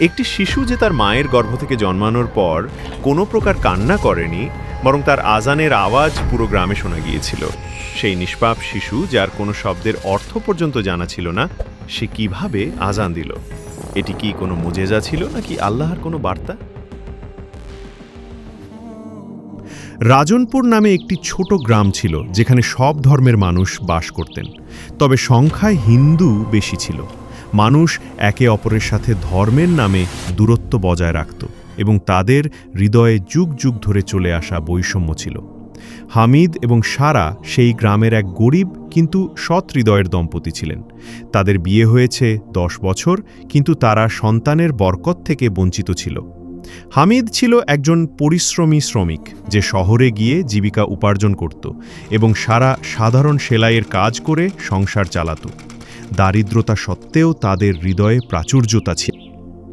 একটি শিশু যে তার মায়ের গর্ভ থেকে জন্মানোর পর কোনো প্রকার কান্না করেনি, বরং তার আজানের আওয়াজ পুরো গ্রামে শোনা গিয়েছিল। সেই নিষ্পাপ শিশু, যার কোনো শব্দের অর্থ পর্যন্ত জানা ছিল না, সে কীভাবে আজান দিল? এটি কি কোনো মুজেজা ছিল নাকি আল্লাহর কোনো বার্তা? রাজনপুর নামে একটি ছোট গ্রাম ছিল, যেখানে সব ধর্মের মানুষ বাস করতেন। তবে সংখ্যায় হিন্দু বেশি ছিল। মানুষ একে অপরের সাথে ধর্মের নামে দূরত্ব বজায় রাখত এবং তাদের হৃদয়ে যুগ যুগ ধরে চলে আসা বৈষম্য ছিল। হামিদ এবং সারা সেই গ্রামের এক গরিব কিন্তু সৎ হৃদয়ের দম্পতি ছিলেন। তাদের বিয়ে হয়েছে দশ বছর, কিন্তু তারা সন্তানের বরকত থেকে বঞ্চিত ছিল। হামিদ ছিল একজন পরিশ্রমী শ্রমিক যে শহরে গিয়ে জীবিকা উপার্জন করত এবং সারা সাধারণ সেলাইয়ের কাজ করে সংসার চালাত। দারিদ্রতা সত্ত্বেও তাদের হৃদয়ে প্রাচুর্যতা ছিল।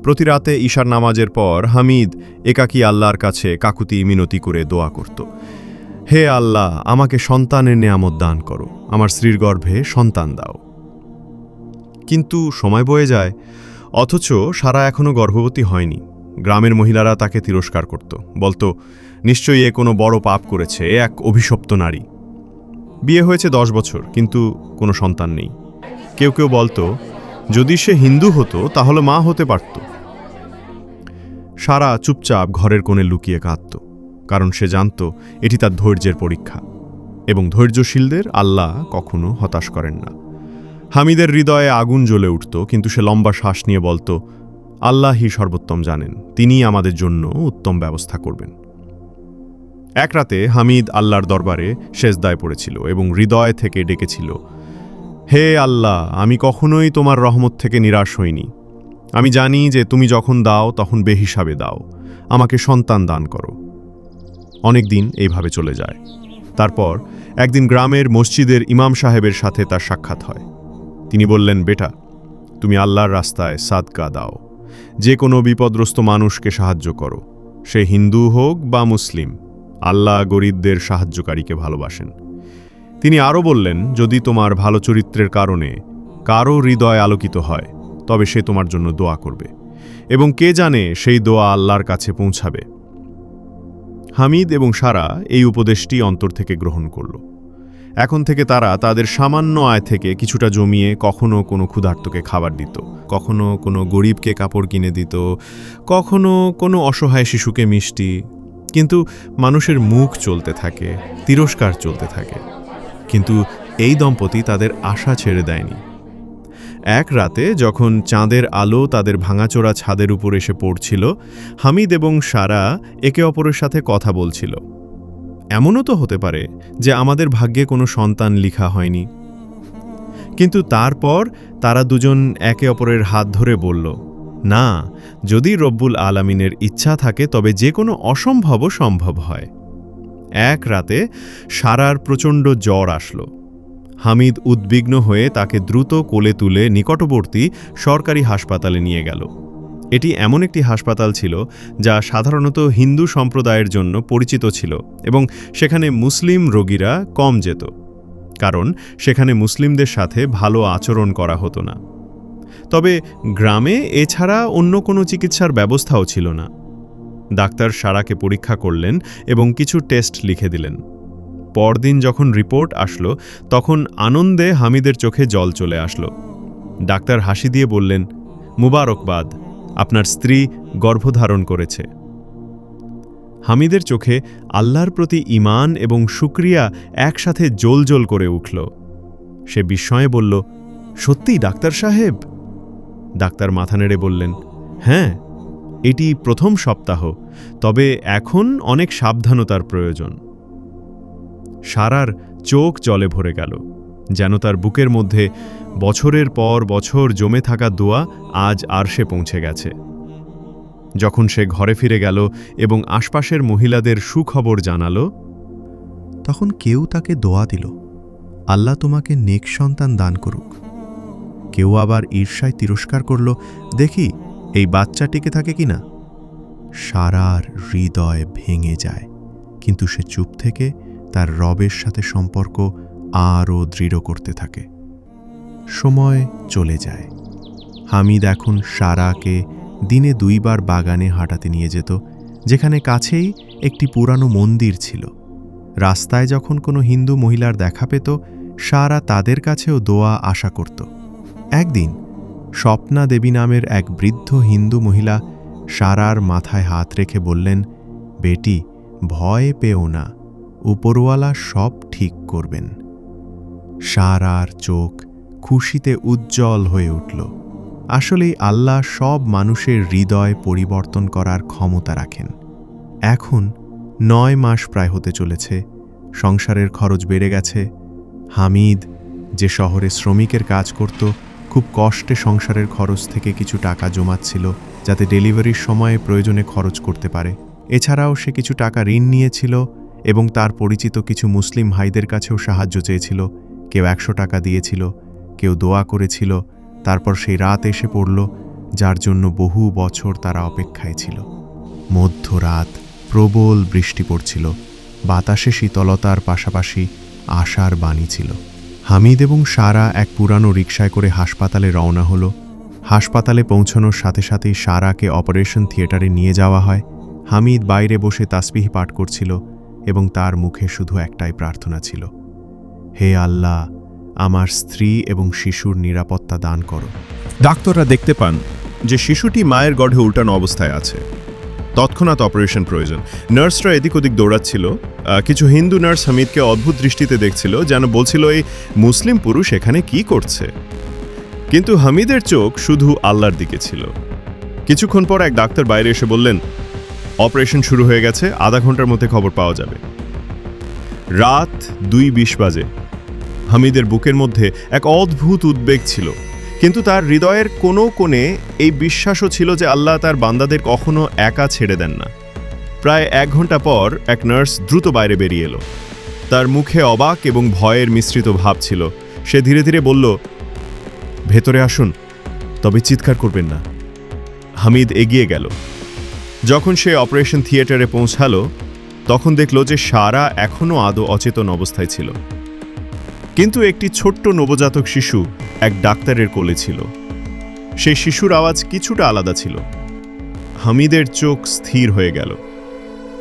প্রতি রাতে ঈশার নামাজের পর হামিদ একাকী আল্লাহর কাছে কাকুতি মিনতি করে দোয়া করত। হে আল্লাহ, আমাকে সন্তানের নেয়ামত দান করো, আমার স্ত্রীর গর্ভে সন্তান দাও। কিন্তু সময় বয়ে যায়, অথচ সারা এখনও গর্ভবতী হয়নি। গ্রামের মহিলারা তাকে তিরস্কার করত। বলতো, নিশ্চয়ই এ কোনো বড় পাপ করেছে, এ এক অভিশপ্ত নারী। বিয়ে হয়েছে দশ বছর, কিন্তু কোনো সন্তান নেই। কেউ কেউ বলতো, যদি সে হিন্দু হতো, তাহলে মা হতে পারত। সারা চুপচাপ ঘরের কোণে লুকিয়ে কাঁদত, কারণ সে জানত এটি তার ধৈর্যের পরীক্ষা। এবং ধৈর্যশীলদের আল্লাহ কখনো হতাশ করেন না। হামিদের হৃদয়ে আগুন জ্বলে উঠত, কিন্তু সে লম্বা শ্বাস নিয়ে বলতো আল্লাহই সর্বোত্তম জানেন, তিনিই আমাদের জন্য উত্তম ব্যবস্থা করবেন। এক রাতে হামিদ আল্লাহর দরবারে শেষদায় পড়েছিল এবং হৃদয় থেকে ডেকেছিল, হে আল্লাহ, আমি কখনোই তোমার রহমত থেকে নিরাশ হইনি। আমি জানি যে তুমি যখন দাও তখন বেহিসাবে দাও। আমাকে সন্তান দান করো। অনেক দিন এইভাবে চলে যায়। তারপর একদিন গ্রামের মসজিদের ইমাম সাহেবের সাথে তার সাক্ষাৎ হয়। তিনি বললেন, বেটা, তুমি আল্লাহর রাস্তায় সাদকা দাও। যে কোনো বিপদগ্রস্ত মানুষকে সাহায্য করো। সে হিন্দু হোক বা মুসলিম, আল্লাহ গরিবদের সাহায্যকারীকে ভালোবাসেন। তিনি আরও বললেন, যদি তোমার ভালো চরিত্রের কারণে কারও হৃদয় আলোকিত হয়, তবে সে তোমার জন্য দোয়া করবে। এবং কে জানে সেই দোয়া আল্লাহর কাছে পৌঁছাবে। হামিদ এবং সারা এই উপদেশটি অন্তর থেকে গ্রহণ করল। এখন থেকে তারা তাদের সামান্য আয় থেকে কিছুটা জমিয়ে কখনো কোনো ক্ষুধার্তকে খাবার দিত, কখনো কোনো গরিবকে কাপড় কিনে দিত, কখনো কোনো অসহায় শিশুকে মিষ্টি। কিন্তু মানুষের মুখ চলতে থাকে, তিরস্কার চলতে থাকে। কিন্তু এই দম্পতি তাদের আশা ছেড়ে দেয়নি। এক রাতে যখন চাঁদের আলো তাদের ভাঙাচোরা ছাদের উপর এসে পড়ছিল, হামিদ এবং সারা একে অপরের সাথে কথা বলছিল। এমনও তো হতে পারে যে আমাদের ভাগ্যে কোনো সন্তান লিখা হয়নি। কিন্তু তারপর তারা দুজন একে অপরের হাত ধরে বলল, না, যদি রব্বুল আলামিনের ইচ্ছা থাকে, তবে যে কোনো অসম্ভবও সম্ভব হয়। এক রাতে সারার প্রচণ্ড জ্বর আসলো। হামিদ উদ্বিগ্ন হয়ে তাকে দ্রুত কোলে তুলে নিকটবর্তী সরকারি হাসপাতালে নিয়ে গেল। এটি এমন একটি হাসপাতাল ছিল যা সাধারণত হিন্দু সম্প্রদায়ের জন্য পরিচিত ছিল এবং সেখানে মুসলিম রোগীরা কম যেত, কারণ সেখানে মুসলিমদের সাথে ভালো আচরণ করা হতো না। তবে গ্রামে এছাড়া অন্য কোনো চিকিৎসার ব্যবস্থাও ছিল না। ডাক্তার সারাকে পরীক্ষা করলেন এবং কিছু টেস্ট লিখে দিলেন। পরদিন যখন রিপোর্ট আসলো, তখন আনন্দে হামিদের চোখে জল চলে আসলো। ডাক্তার হাসি দিয়ে বললেন, মুবারকবাদ। আপনার স্ত্রী গর্ভধারণ করেছে। হামিদের চোখে আল্লাহর প্রতি ইমান এবং শুক্রিয়া একসাথে জোলজোল করে উঠল। সে বিস্ময়ে বলল, সত্যিই, ডাক্তার সাহেব? ডাক্তার মাথা নেড়ে বললেন হ্যাঁ এটি প্রথম সপ্তাহ, তবে এখন অনেক সাবধানতার প্রয়োজন। সারার চোখ জলে ভরে গেল। যেন তার বুকের মধ্যে বছরের পর বছর জমে থাকা দোয়া আজ আরশে পৌঁছে গেছে। যখন সে ঘরে ফিরে গেল এবং আশপাশের মহিলাদের সুখবর জানাল, তখন কেউ তাকে দোয়া দিল, আল্লাহ তোমাকে নেক সন্তান দান করুক। কেউ আবার ঈর্ষায় তিরস্কার করল, দেখি, এই বাচ্চা টিকে থাকে কিনা? সারার হৃদয় ভেঙে যায়, কিন্তু সে চুপ থেকে তার রবের সাথে সম্পর্ক আরও দৃঢ় করতে থাকে। সময় চলে যায়। হামিদ এখন সারাকে দিনে দুইবার বাগানে হাঁটাতে নিয়ে যেত, যেখানে কাছেই একটি পুরানো মন্দির ছিল। রাস্তায় যখন কোনো হিন্দু মহিলার দেখা পেত, সারা তাদের কাছেও দোয়া আশা করত। একদিন স্বপ্না দেবী নামের এক বৃদ্ধ হিন্দু মহিলা সারার মাথায় হাত রেখে বললেন, বেটি, ভয় পেও না, উপরওয়ালা সব ঠিক করবেন। সারার চোখ খুশিতে উজ্জ্বল হয়ে উঠল। আসলেই আল্লাহ সব মানুষের হৃদয় পরিবর্তন করার ক্ষমতা রাখেন। এখন নয় মাস প্রায় হতে চলেছে, সংসারের খরচ বেড়ে গেছে। হামিদ যে শহরে শ্রমিকের কাজ করত, খুব কষ্টে সংসারের খরচ থেকে কিছু টাকা জমাচ্ছিল যাতে ডেলিভারির সময়ে প্রয়োজনে খরচ করতে পারে। এছাড়াও সে কিছু টাকা ঋণ নিয়েছিল এবং তার পরিচিত কিছু মুসলিম ভাইদের কাছেও সাহায্য চেয়েছিল। কেউ একশো টাকা দিয়েছিল, কেউ দোয়া করেছিল, তারপর সেই রাত এসে পড়ল, যার জন্য বহু বছর তারা অপেক্ষায় ছিল। মধ্যরাত, প্রবল বৃষ্টি পড়ছিল, বাতাসে শীতলতার পাশাপাশি আশার বাণী ছিল। হামিদ এবং সারা এক পুরানো রিকশায় করে হাসপাতালে রওনা হলো। হাসপাতালে পৌঁছানোর সাথে সাথেই সারাকে অপারেশন থিয়েটারে নিয়ে যাওয়া হয়। হামিদ বাইরে বসে তাসবিহ পাঠ করছিল এবং তার মুখে শুধু একটাই প্রার্থনা ছিল। হে আল্লাহ, আমার স্ত্রী এবং শিশুর নিরাপত্তা দান করো। ডাক্তাররা দেখতে পান যে শিশুটি মায়ের গর্ভে উল্টানো অবস্থায় আছে। তৎক্ষণাৎ অপারেশন প্রয়োজন। নার্সরা এদিক ওদিক দৌড়াচ্ছিল। কিছু হিন্দু নার্স হামিদকে অদ্ভুত দৃষ্টিতে দেখছিল, যেন বলছিল, এই মুসলিম পুরুষ এখানে কি করছে? কিন্তু হামিদের চোখ শুধু আল্লাহর দিকে ছিল। কিছুক্ষণ পর এক ডাক্তার বাইরে এসে বললেন, অপারেশন শুরু হয়ে গেছে, আধা ঘণ্টার মধ্যে খবর পাওয়া যাবে। রাত দুই বিশ বাজে। হামিদের বুকের মধ্যে এক অদ্ভুত উদ্বেগ ছিল। কিন্তু তার হৃদয়ের কোনো কোণে এই বিশ্বাসও ছিল যে আল্লাহ তার বান্দাদের কখনো একা ছেড়ে দেন না। প্রায় এক ঘণ্টা পর এক নার্স দ্রুত বাইরে বেরিয়ে এলো। তার মুখে অবাক এবং ভয়ের মিশ্রিত ভাব ছিল। সে ধীরে ধীরে বলল, ভেতরে আসুন, তবে চিৎকার করবেন না। হামিদ এগিয়ে গেল। যখন সে অপারেশন থিয়েটারে পৌঁছালো, তখন দেখল যে সারা এখনও আদৌ অচেতন অবস্থায় ছিল। কিন্তু একটি ছোট্ট নবজাতক শিশু এক ডাক্তারের কোলে ছিল। সেই শিশুর আওয়াজ কিছুটা আলাদা ছিল। হামিদের চোখ স্থির হয়ে গেল।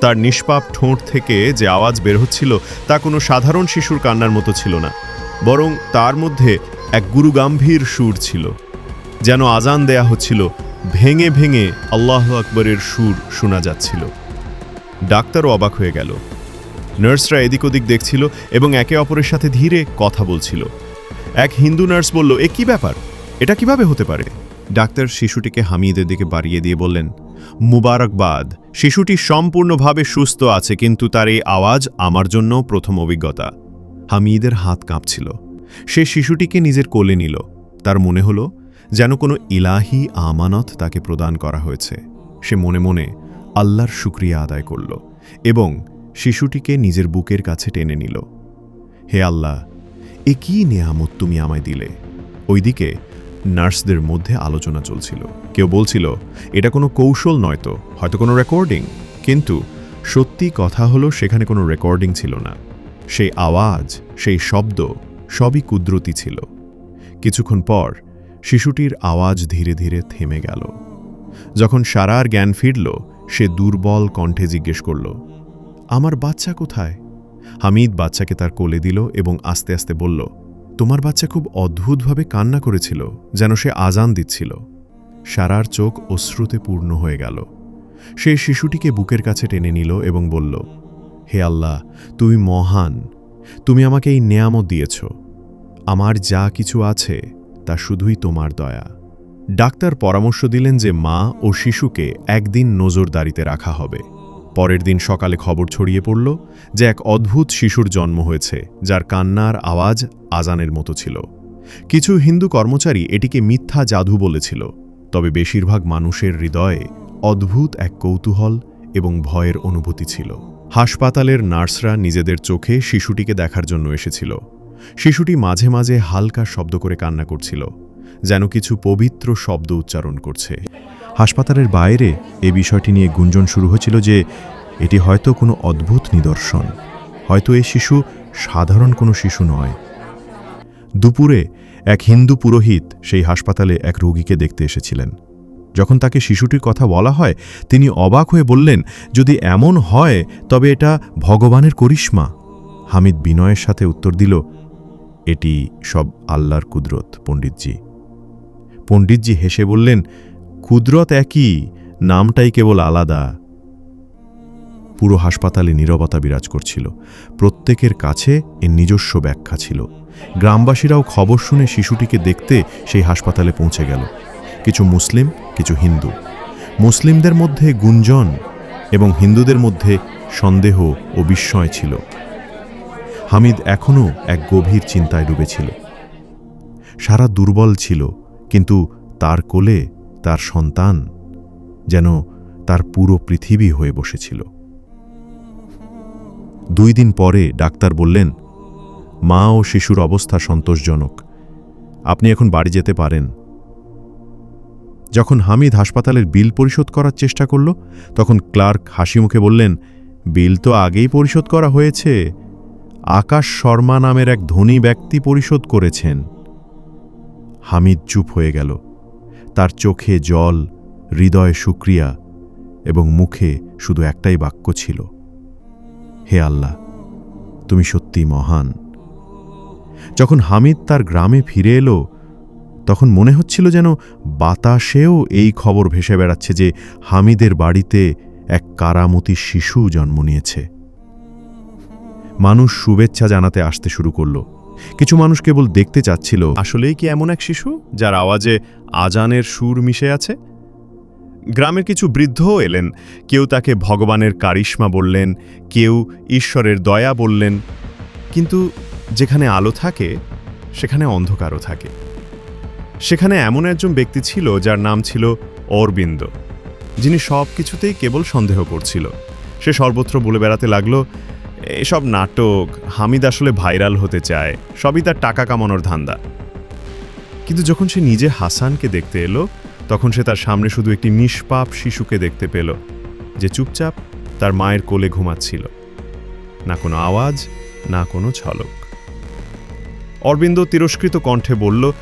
তার নিষ্পাপ ঠোঁট থেকে যে আওয়াজ বের হচ্ছিল তা কোনো সাধারণ শিশুর কান্নার মতো ছিল না, বরং তার মধ্যে এক গুরুগাম্ভীর সুর ছিল, যেন আজান দেয়া হচ্ছিল, ভেঙে ভেঙে আল্লাহ আকবরের সুর শোনা যাচ্ছিল। ডাক্তারও অবাক হয়ে গেল। নার্সরা এদিক ওদিক দেখছিল এবং একে অপরের সাথে ধীরে কথা বলছিল। এক হিন্দু নার্স বলল, এ কি ব্যাপার? এটা কীভাবে হতে পারে? ডাক্তার শিশুটিকে হামিদের দিকে বাড়িয়ে দিয়ে বললেন, মুবারকবাদ। শিশুটি সম্পূর্ণভাবে সুস্থ আছে, কিন্তু তার এই আওয়াজ আমার জন্য প্রথম অভিজ্ঞতা। হামিদের হাত কাঁপছিল। সে শিশুটিকে নিজের কোলে নিল। তার মনে হলো যেন কোনো ইলাহি আমানত তাকে প্রদান করা হয়েছে। সে মনে মনে আল্লাহর শুক্রিয়া আদায় করল এবং শিশুটিকে নিজের বুকের কাছে টেনে নিল। হে আল্লাহ, এ কি নেয়ামত তুমি আমায় দিলে? ওইদিকে নার্সদের মধ্যে আলোচনা চলছিল। কেউ বলছিল, এটা কোনো কৌশল নয় তো, হয়তো কোনো রেকর্ডিং। কিন্তু সত্যি কথা হলো, সেখানে কোনো রেকর্ডিং ছিল না। সেই আওয়াজ, সেই শব্দ সবই কুদরতি ছিল। কিছুক্ষণ পর শিশুটির আওয়াজ ধীরে ধীরে থেমে গেল। যখন সারার জ্ঞান ফিরল, সে দুর্বল কণ্ঠে জিজ্ঞেস করল আমার বাচ্চা কোথায়? হামিদ বাচ্চাকে তার কোলে দিল এবং আস্তে আস্তে বলল, তোমার বাচ্চা খুব অদ্ভুতভাবে কান্না করেছিল, যেন সে আজান দিচ্ছিল। সারার চোখ অশ্রুতে পূর্ণ হয়ে গেল। সে শিশুটিকে বুকের কাছে টেনে নিল এবং বলল, হে আল্লাহ তুমি মহান। তুমি আমাকে এই নেয়ামত দিয়েছ। আমার যা কিছু আছে, তা শুধুই তোমার দয়া। ডাক্তার পরামর্শ দিলেন যে মা ও শিশুকে একদিন নজরদারিতে রাখা হবে। পরের দিন সকালে খবর ছড়িয়ে পড়ল যে এক অদ্ভুত শিশুর জন্ম হয়েছে, যার কান্নার আওয়াজ আজানের মতো ছিল। কিছু হিন্দু কর্মচারী এটিকে মিথ্যা জাদু বলেছিল, তবে বেশিরভাগ মানুষের হৃদয়ে অদ্ভুত এক কৌতূহল এবং ভয়ের অনুভূতি ছিল। হাসপাতালের নার্সরা নিজেদের চোখে শিশুটিকে দেখার জন্য এসেছিল। শিশুটি মাঝে মাঝে হালকা শব্দ করে কান্না করছিল, যেন কিছু পবিত্র শব্দ উচ্চারণ করছে। হাসপাতালের বাইরে এ বিষয়টি নিয়ে গুঞ্জন শুরু হয়েছিল যে এটি হয়তো কোনো অদ্ভুত নিদর্শন। হয়তো এই শিশু সাধারণ কোনো শিশু নয়। দুপুরে এক হিন্দু পুরোহিত সেই হাসপাতালে এক রোগীকে দেখতে এসেছিলেন। যখন তাকে শিশুটির কথা বলা হয়, তিনি অবাক হয়ে বললেন, যদি এমন হয়, তবে এটা ভগবানের করিশ্মা। হামিদ বিনয়ের সাথে উত্তর দিল, এটি সব আল্লাহর কুদরত, পণ্ডিতজি। পণ্ডিতজি হেসে বললেন কুদরত একই, নামটাই কেবল আলাদা। পুরো হাসপাতালে নীরবতা বিরাজ করছিল। প্রত্যেকের কাছে এর নিজস্ব ব্যাখ্যা ছিল। গ্রামবাসীরাও খবর শুনে শিশুটিকে দেখতে সেই হাসপাতালে পৌঁছে গেল। কিছু মুসলিম, কিছু হিন্দু। মুসলিমদের মধ্যে গুঞ্জন এবং হিন্দুদের মধ্যে সন্দেহ ও বিস্ময় ছিল। হামিদ এখনও এক গভীর চিন্তায় ডুবেছিল। সারা দুর্বল ছিল, কিন্তু তার কোলে তার সন্তান যেন তার পুরো পৃথিবী হয়ে বসেছিল। দুই দিন পরে ডাক্তার বললেন, মা ও শিশুর অবস্থা সন্তোষজনক। আপনি এখন বাড়ি যেতে পারেন। যখন হামিদ হাসপাতালের বিল পরিশোধ করার চেষ্টা করল, তখন ক্লার্ক হাসি মুখে বললেন, বিল তো আগেই পরিশোধ করা হয়েছে। আকাশ শর্মা নামের এক ধনী ব্যক্তি পরিশোধ করেছেন। হামিদ চুপ হয়ে গেল। তার চোখে জল, হৃদয়ে শুক্রিয়া এবং মুখে শুধু একটাই বাক্য ছিল, হে আল্লাহ, তুমি সত্যি মহান। যখন হামিদ তার গ্রামে ফিরে এলো, তখন মনে হচ্ছিল যেন বাতাসেও এই খবর ভেসে বেড়াচ্ছে যে হামিদের বাড়িতে এক কারামতি শিশু জন্ম নিয়েছে। মানুষ শুভেচ্ছা জানাতে আসতে শুরু করল। কিছু মানুষ কেবল দেখতে চাচ্ছিল, আসলেই কি এমন এক শিশু, যার আওয়াজে আজানের সুর মিশে আছে? গ্রামের কিছু বৃদ্ধও এলেন, কেউ তাকে ভগবানের কারিশ্মা বললেন, কেউ ঈশ্বরের দয়া বললেন, কিন্তু যেখানে আলো থাকে, সেখানে অন্ধকারও থাকে। সেখানে এমন একজন ব্যক্তি ছিল, যার নাম ছিল অরবিন্দ, যিনি সব কিছুতেই কেবল সন্দেহ করছিল। সে সর্বত্র বলে বেড়াতে লাগল এসব নাটক হামিদ আসলে ভাইরাল হতে চায়, সবই তার টাকা কামানোর ধান্দা। কিন্তু যখন সে নিজে হাসানকে দেখতে এলো, তখন সে তার সামনে শুধু একটি নিষ্পাপ শিশুকে দেখতে পেল, যে চুপচাপ তার মায়ের কোলে ঘুমাচ্ছিল। না কোনো আওয়াজ, না কোনো ছলক অরবিন্দ তিরস্কৃত কণ্ঠে বলল,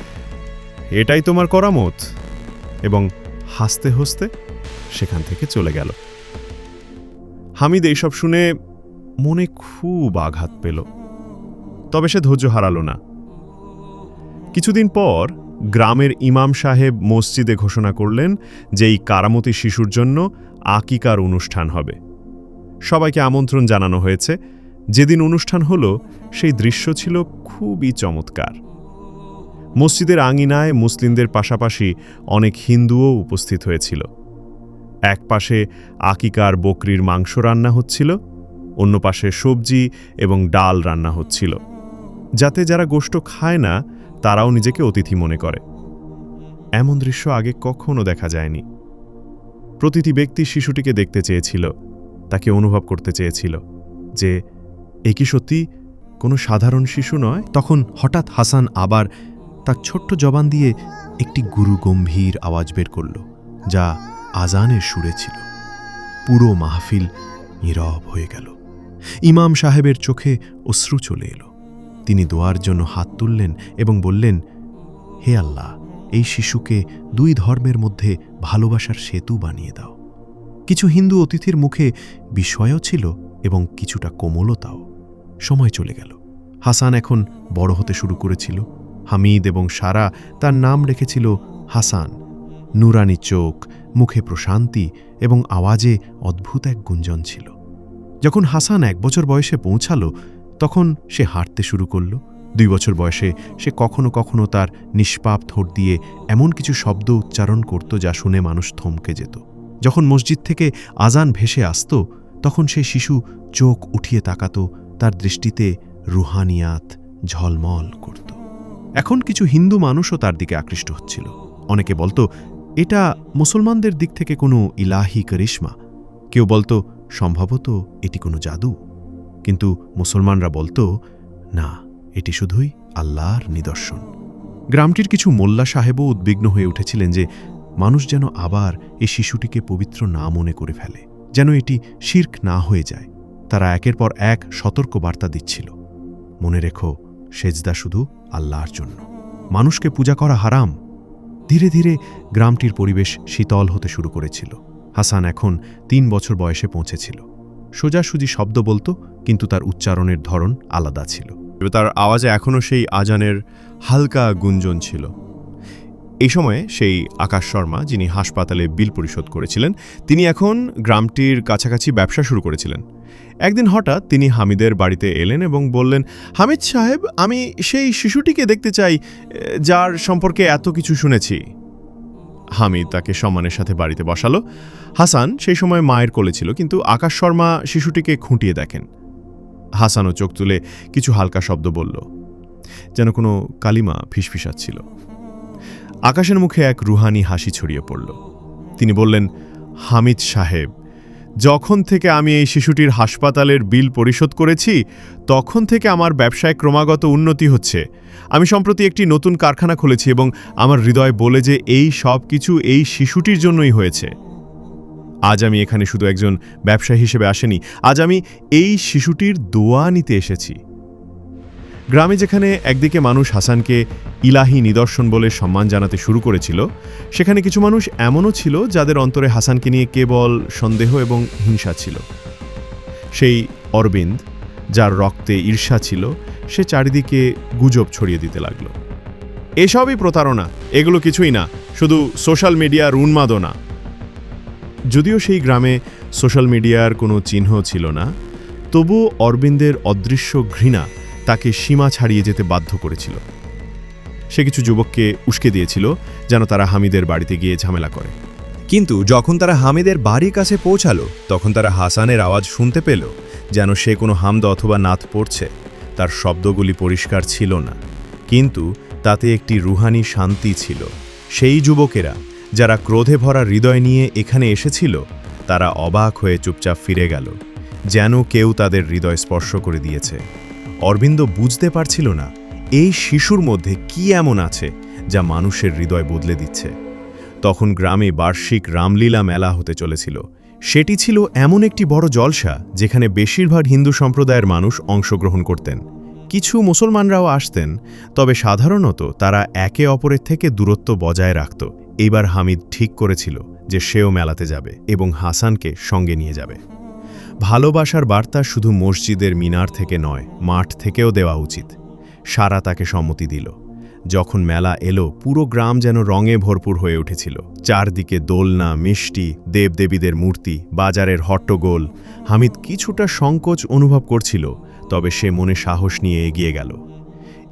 এটাই তোমার করামত? এবং হাসতে হাসতে সেখান থেকে চলে গেল। হামিদ এইসব শুনে মনে খুব আঘাত পেল, তবে সে ধৈর্য হারালো না। কিছুদিন পর গ্রামের ইমাম সাহেব মসজিদে ঘোষণা করলেন যে এই কারামতি শিশুর জন্য আকিকার অনুষ্ঠান হবে। সবাইকে আমন্ত্রণ জানানো হয়েছে। যেদিন অনুষ্ঠান হলো, সেই দৃশ্য ছিল খুবই চমৎকার। মসজিদের আঙিনায় মুসলিমদের পাশাপাশি অনেক হিন্দুও উপস্থিত হয়েছিল। এক পাশে আকিকার বকরির মাংস রান্না হচ্ছিল অন্য পাশে সবজি এবং ডাল রান্না হচ্ছিল। যাতে যারা গোষ্ঠ খায় না, তারাও নিজেকে অতিথি মনে করে। এমন দৃশ্য আগে কখনো দেখা যায়নি। প্রতিটি ব্যক্তি শিশুটিকে দেখতে চেয়েছিল, তাকে অনুভব করতে চেয়েছিল যে, এ কি সত্যি কোনো সাধারণ শিশু নয়? তখন হঠাৎ হাসান আবার তার ছোট্ট জবান দিয়ে একটি গুরু গম্ভীর আওয়াজ বের করল, যা আজানের সুরে ছিল। পুরো মাহফিল নীরব হয়ে গেল। ইমাম সাহেবের চোখে অশ্রু চলে এলো। তিনি দোয়ার জন্য হাত তুললেন এবং বললেন, হে আল্লাহ, এই শিশুকে দুই ধর্মের মধ্যে ভালোবাসার সেতু বানিয়ে দাও। কিছু হিন্দু অতিথির মুখে বিস্ময়ও ছিল এবং কিছুটা কোমলতাও। সময় চলে গেল। হাসান এখন বড় হতে শুরু করেছিল। হামিদ এবং সারা তার নাম রেখেছিল হাসান। নুরানি চোখ, মুখে প্রশান্তি এবং আওয়াজে অদ্ভুত এক গুঞ্জন ছিল। যখন হাসান এক বছর বয়সে পৌঁছালো, তখন সে হাঁটতে শুরু করল। দুই বছর বয়সে সে কখনো কখনো তার নিষ্পাপ ঠোঁট দিয়ে এমন কিছু শব্দ উচ্চারণ করত যা শুনে মানুষ থমকে যেত। যখন মসজিদ থেকে আজান ভেসে আসত, তখন সে শিশু চোখ উঠিয়ে তাকাত, তার দৃষ্টিতে রুহানিয়াত ঝলমল করত। এখন কিছু হিন্দু মানুষও তার দিকে আকৃষ্ট হচ্ছিল। অনেকে বলতো, এটা মুসলমানদের দিক থেকে কোনো ইলাহি করিশ্মা। কেউ বলতো সম্ভবত এটি কোনো জাদু। কিন্তু মুসলমানরা বলতো, না, এটি শুধুই আল্লাহর নিদর্শন। গ্রামটির কিছু মোল্লা সাহেবও উদ্বিগ্ন হয়ে উঠেছিলেন যে মানুষ যেন আবার এই শিশুটিকে পবিত্র না মনে করে ফেলে, যেন এটি শির্ক না হয়ে যায়। তারা একের পর এক সতর্ক বার্তা দিচ্ছিল। মনে রেখো, সেজদা শুধু আল্লাহর জন্য। মানুষকে পূজা করা হারাম। ধীরে ধীরে গ্রামটির পরিবেশ শীতল হতে শুরু করেছিল। হাসান এখন তিন বছর বয়সে পৌঁছেছিল। সোজাসুজি শব্দ বলতো, কিন্তু তার উচ্চারণের ধরন আলাদা ছিল। তার আওয়াজে এখনও সেই আজানের হালকা গুঞ্জন ছিল। এই সময়ে সেই আকাশ শর্মা, যিনি হাসপাতালে বিল পরিশোধ করেছিলেন, তিনি এখন গ্রামটির কাছাকাছি ব্যবসা শুরু করেছিলেন। একদিন হঠাৎ তিনি হামিদের বাড়িতে এলেন এবং বললেন, হামিদ সাহেব, আমি সেই শিশুটিকে দেখতে চাই যার সম্পর্কে এত কিছু শুনেছি। হামিদ তাকে সম্মানের সাথে বাড়িতে বসালো। হাসান সেই সময় মায়ের কোলে ছিল, কিন্তু আকাশ শর্মা শিশুটিকে খুঁটিয়ে দেখেন। হাসানও চোখ তুলে কিছু হালকা শব্দ বলল, যেন কোনো কালিমা ফিসফিসাচ্ছিল। আকাশের মুখে এক রুহানি হাসি ছড়িয়ে পড়ল। তিনি বললেন, হামিদ সাহেব যখন থেকে আমি এই শিশুটির হাসপাতালের বিল পরিশোধ করেছি, তখন থেকে আমার ব্যবসায় ক্রমাগত উন্নতি হচ্ছে। আমি সম্প্রতি একটি নতুন কারখানা খুলেছি এবং আমার হৃদয় বলে যে এই সব কিছু এই শিশুটির জন্যই হয়েছে। আজ আমি এখানে শুধু একজন ব্যবসায়ী হিসেবে আসেনি, আজ আমি এই শিশুটির দোয়া নিতে এসেছি। গ্রামে যেখানে একদিকে মানুষ হাসানকে ইলাহি নিদর্শন বলে সম্মান জানাতে শুরু করেছিল, সেখানে কিছু মানুষ এমনও ছিল যাদের অন্তরে হাসানকে নিয়ে কেবল সন্দেহ এবং হিংসা ছিল। সেই অরবিন্দ, যার রক্তে ঈর্ষা ছিল, সে চারিদিকে গুজব ছড়িয়ে দিতে লাগল। এসবই প্রতারণা, এগুলো কিছুই না, শুধু সোশ্যাল মিডিয়ার উন্মাদনা। যদিও সেই গ্রামে সোশ্যাল মিডিয়ার কোনো চিহ্ন ছিল না, তবুও অরবিন্দের অদৃশ্য ঘৃণা তাকে সীমা ছাড়িয়ে যেতে বাধ্য করেছিল। সে কিছু যুবককে উস্কে দিয়েছিল, যেন তারা হামিদের বাড়িতে গিয়ে ঝামেলা করে। কিন্তু যখন তারা হামিদের বাড়ির কাছে পৌঁছালো, তখন তারা হাসানের আওয়াজ শুনতে পেল, যেন সে কোনো হামদ অথবা নাথ পড়ছে। তার শব্দগুলি পরিষ্কার ছিল না, কিন্তু তাতে একটি রুহানি শান্তি ছিল। সেই যুবকেরা, যারা ক্রোধে ভরা হৃদয় নিয়ে এখানে এসেছিল, তারা অবাক হয়ে চুপচাপ ফিরে গেল, যেন কেউ তাদের হৃদয় স্পর্শ করে দিয়েছে। অরবিন্দ বুঝতে পারছিল না, এই শিশুর মধ্যে কি এমন আছে যা মানুষের হৃদয় বদলে দিচ্ছে। তখন গ্রামে বার্ষিক রামলীলা মেলা হতে চলেছিল। সেটি ছিল এমন একটি বড় জলসা যেখানে বেশিরভাগ হিন্দু সম্প্রদায়ের মানুষ অংশগ্রহণ করতেন। কিছু মুসলমানরাও আসতেন, তবে সাধারণত তারা একে অপরের থেকে দূরত্ব বজায় রাখত। এবার হামিদ ঠিক করেছিল যে সেও মেলাতে যাবে এবং হাসানকে সঙ্গে নিয়ে যাবে। ভালোবাসার বার্তা শুধু মসজিদের মিনার থেকে নয়, মাঠ থেকেও দেওয়া উচিত। সারা তাকে সম্মতি দিল। যখন মেলা এলো, পুরো গ্রাম যেন রঙে ভরপুর হয়ে উঠেছিল। চারদিকে দোলনা, মিষ্টি, দেবদেবীদের মূর্তি, বাজারের হট্টগোল। হামিদ কিছুটা সংকোচ অনুভব করছিল, তবে সে মনে সাহস নিয়ে এগিয়ে গেল।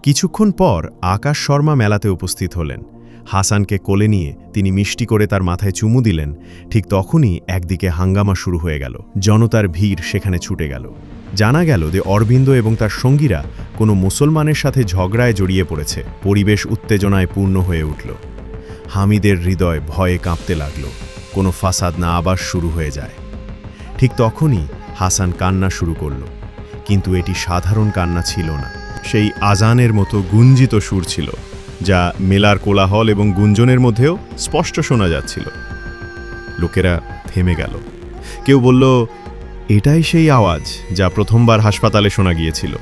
কিছুক্ষণ পর আকাশ শর্মা মেলাতে উপস্থিত হলেন। হাসানকে কোলে নিয়ে তিনি মিষ্টি করে তার মাথায় চুমু দিলেন। ঠিক তখনই একদিকে হাঙ্গামা শুরু হয়ে গেল। জনতার ভিড় সেখানে ছুটে গেল। জানা গেল যে অরবিন্দ এবং তার সঙ্গীরা কোনো মুসলমানের সাথে ঝগড়ায় জড়িয়ে পড়েছে। পরিবেশ উত্তেজনায় পূর্ণ হয়ে উঠল। হামিদের হৃদয় ভয়ে কাঁপতে লাগল। কোনো ফাসাদ না আবার শুরু হয়ে যায়। ঠিক তখনই হাসান কান্না শুরু করল। কিন্তু এটি সাধারণ কান্না ছিল না। সেই আজানের মতো গুঞ্জিত সুর ছিল। যা মেলার কোলাহল এবং গুঞ্জনের মধ্যেও স্পষ্ট শোনা যাচ্ছিল। লোকেরা থেমে গেল। কেউ বলল, এটাই সেই আওয়াজ যা প্রথমবার হাসপাতালে শোনা গিয়েছিল।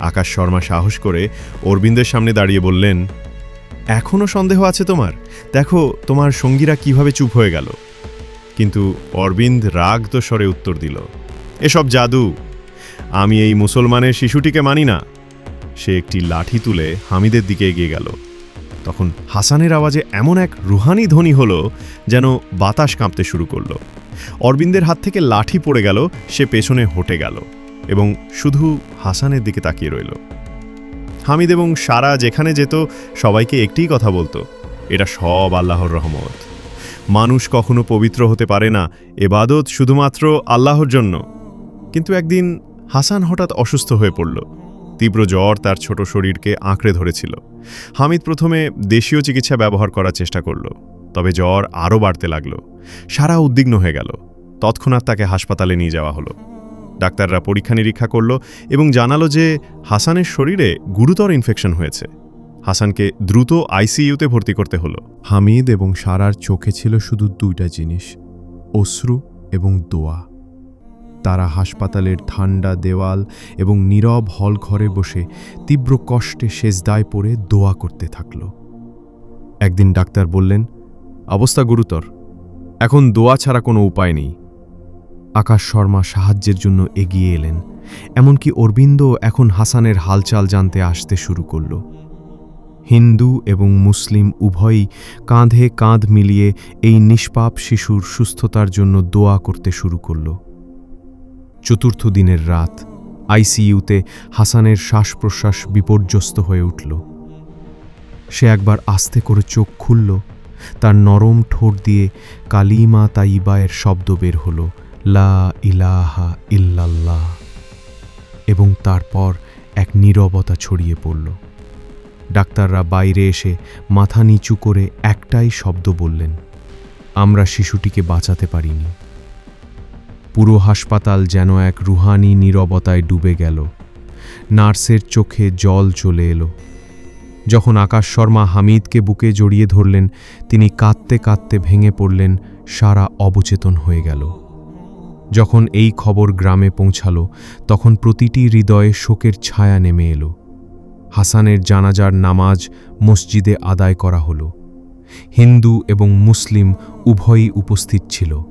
আকাশ শর্মা সাহস করে অরবিন্দের সামনে দাঁড়িয়ে বললেন এখনও সন্দেহ আছে তোমার? দেখো, তোমার সঙ্গীরা কীভাবে চুপ হয়ে গেল। কিন্তু অরবিন্দ রাগ তো স্বরে উত্তর দিল, এসব জাদু। আমি এই মুসলমানের শিশুটিকে মানি না। সে একটি লাঠি তুলে হামিদের দিকে এগিয়ে গেল। তখন হাসানের আওয়াজে এমন এক রুহানি ধ্বনি হলো যেন বাতাস কাঁপতে শুরু করল। অরবিন্দের হাত থেকে লাঠি পড়ে গেল, সে পেছনে হটে গেল এবং শুধু হাসানের দিকে তাকিয়ে রইল। হামিদ এবং সারা যেখানে যেত, সবাইকে একটিই কথা বলতো, এটা সব আল্লাহর রহমত। মানুষ কখনো পবিত্র হতে পারে না, এবাদত শুধুমাত্র আল্লাহর জন্য। কিন্তু একদিন হাসান হঠাৎ অসুস্থ হয়ে পড়ল। তীব্র জ্বর তার ছোট শরীরকে আঁকড়ে ধরেছিল। হামিদ প্রথমে দেশীয় চিকিৎসা ব্যবহার করার চেষ্টা করল, তবে জ্বর আরও বাড়তে লাগল। সারা উদ্বিগ্ন হয়ে গেল। তৎক্ষণাৎ তাকে হাসপাতালে নিয়ে যাওয়া হলো। ডাক্তাররা পরীক্ষা নিরীক্ষা করল এবং জানালো যে হাসানের শরীরে গুরুতর ইনফেকশন হয়েছে। হাসানকে দ্রুত আইসিইউতে ভর্তি করতে হলো। হামিদ এবং সারার চোখে ছিল শুধু দুইটা জিনিস, অশ্রু এবং দোয়া। তারা হাসপাতালের ঠান্ডা দেওয়াল এবং নীরব হল ঘরে বসে তীব্র কষ্টে সেজদায় পড়ে দোয়া করতে থাকল। একদিন ডাক্তার বললেন, অবস্থা গুরুতর। এখন দোয়া ছাড়া কোনো উপায় নেই। আকাশ শর্মা সাহায্যের জন্য এগিয়ে এলেন, এমনকি অরবিন্দ এখন হাসানের হালচাল জানতে আসতে শুরু করল। হিন্দু এবং মুসলিম উভয়ই কাঁধে কাঁধ মিলিয়ে এই নিষ্পাপ শিশুর সুস্থতার জন্য দোয়া করতে শুরু করল। চতুর্থ দিনের রাত আইসিইউতে হাসানের শ্বাস প্রশ্বাস বিপর্যস্ত হয়ে উঠল। সে একবার আস্তে করে চোখ খুলল, তার নরম ঠোঁট দিয়ে কালিমা তাইবায়ের শব্দ বের হলো, লা ইলাহা ইল্লাল্লাহ এবং তারপর এক নীরবতা ছড়িয়ে পড়ল। ডাক্তাররা বাইরে এসে মাথা নিচু করে একটাই শব্দ বললেন, আমরা শিশুটিকে বাঁচাতে পারিনি। পুরো হাসপাতাল যেন এক রুহানি নীরবতায় ডুবে গেল। নার্সের চোখে জল চলে এলো। যখন আকাশ শর্মা হামিদকে বুকে জড়িয়ে ধরলেন, তিনি কাঁদতে কাঁদতে ভেঙে পড়লেন, সারা অবচেতন হয়ে গেল। যখন এই খবর গ্রামে পৌঁছালো, তখন প্রতিটি হৃদয়ে শোকের ছায়া নেমে এলো। হাসানের জানাজার নামাজ মসজিদে আদায় করা হলো। হিন্দু এবং মুসলিম উভয়ই উপস্থিত ছিল।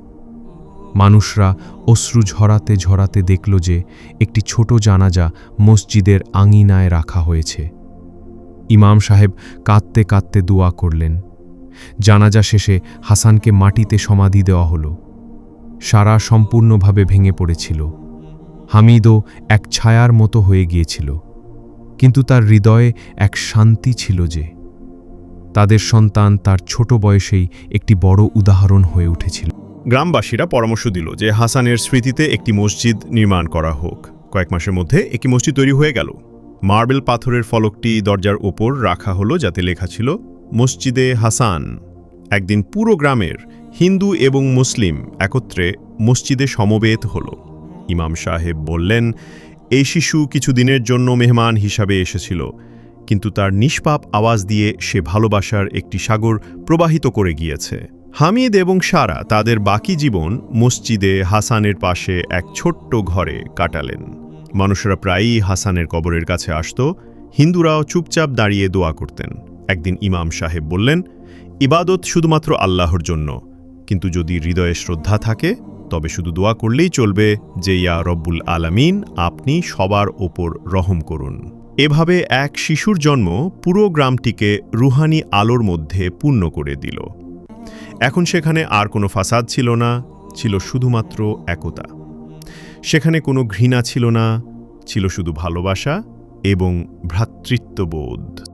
মানুষরা অশ্রু ঝরাতে ঝরাতে দেখল যে একটি ছোট জানাজা মসজিদের আঙিনায় রাখা হয়েছে। ইমাম সাহেব কাঁদতে কাঁদতে দোয়া করলেন। জানাজা শেষে হাসানকে মাটিতে সমাধি দেওয়া হলো। সারা সম্পূর্ণভাবে ভেঙে পড়েছিল। হামিদও এক ছায়ার মতো হয়ে গিয়েছিল। কিন্তু তার হৃদয়ে এক শান্তি ছিল যে, তাদের সন্তান তার ছোট বয়সেই একটি বড় উদাহরণ হয়ে উঠেছিল। গ্রামবাসীরা পরামর্শ দিল যে হাসানের স্মৃতিতে একটি মসজিদ নির্মাণ করা হোক। কয়েক মাসের মধ্যে একটি মসজিদ তৈরি হয়ে গেল। মার্বেল পাথরের ফলকটি দরজার ওপর রাখা হলো যাতে লেখা ছিল, মসজিদে হাসান। একদিন পুরো গ্রামের হিন্দু এবং মুসলিম একত্রে মসজিদে সমবেত হল। ইমাম সাহেব বললেন, এই শিশু কিছু দিনের জন্য মেহমান হিসাবে এসেছিল, কিন্তু তার নিষ্পাপ আওয়াজ দিয়ে সে ভালোবাসার একটি সাগর প্রবাহিত করে গিয়েছে। হামিদ এবং সারা তাদের বাকি জীবন মসজিদে হাসানের পাশে এক ছোট্ট ঘরে কাটালেন। মানুষরা প্রায়ই হাসানের কবরের কাছে আসত। হিন্দুরাও চুপচাপ দাঁড়িয়ে দোয়া করতেন। একদিন ইমাম সাহেব বললেন, ইবাদত শুধুমাত্র আল্লাহর জন্য। কিন্তু যদি হৃদয়ে শ্রদ্ধা থাকে, তবে শুধু দোয়া করলেই চলবে যে, ইয়া রব্বুল আলামিন, আপনি সবার ওপর রহম করুন। এভাবে এক শিশুর জন্ম পুরো গ্রামটিকে রুহানি আলোর মধ্যে পূর্ণ করে দিল। এখন সেখানে আর কোনো ফাসাদ ছিল না, ছিল শুধুমাত্র একতা। সেখানে কোনো ঘৃণা ছিল না, ছিল শুধু ভালোবাসা এবং ভ্রাতৃত্ববোধ।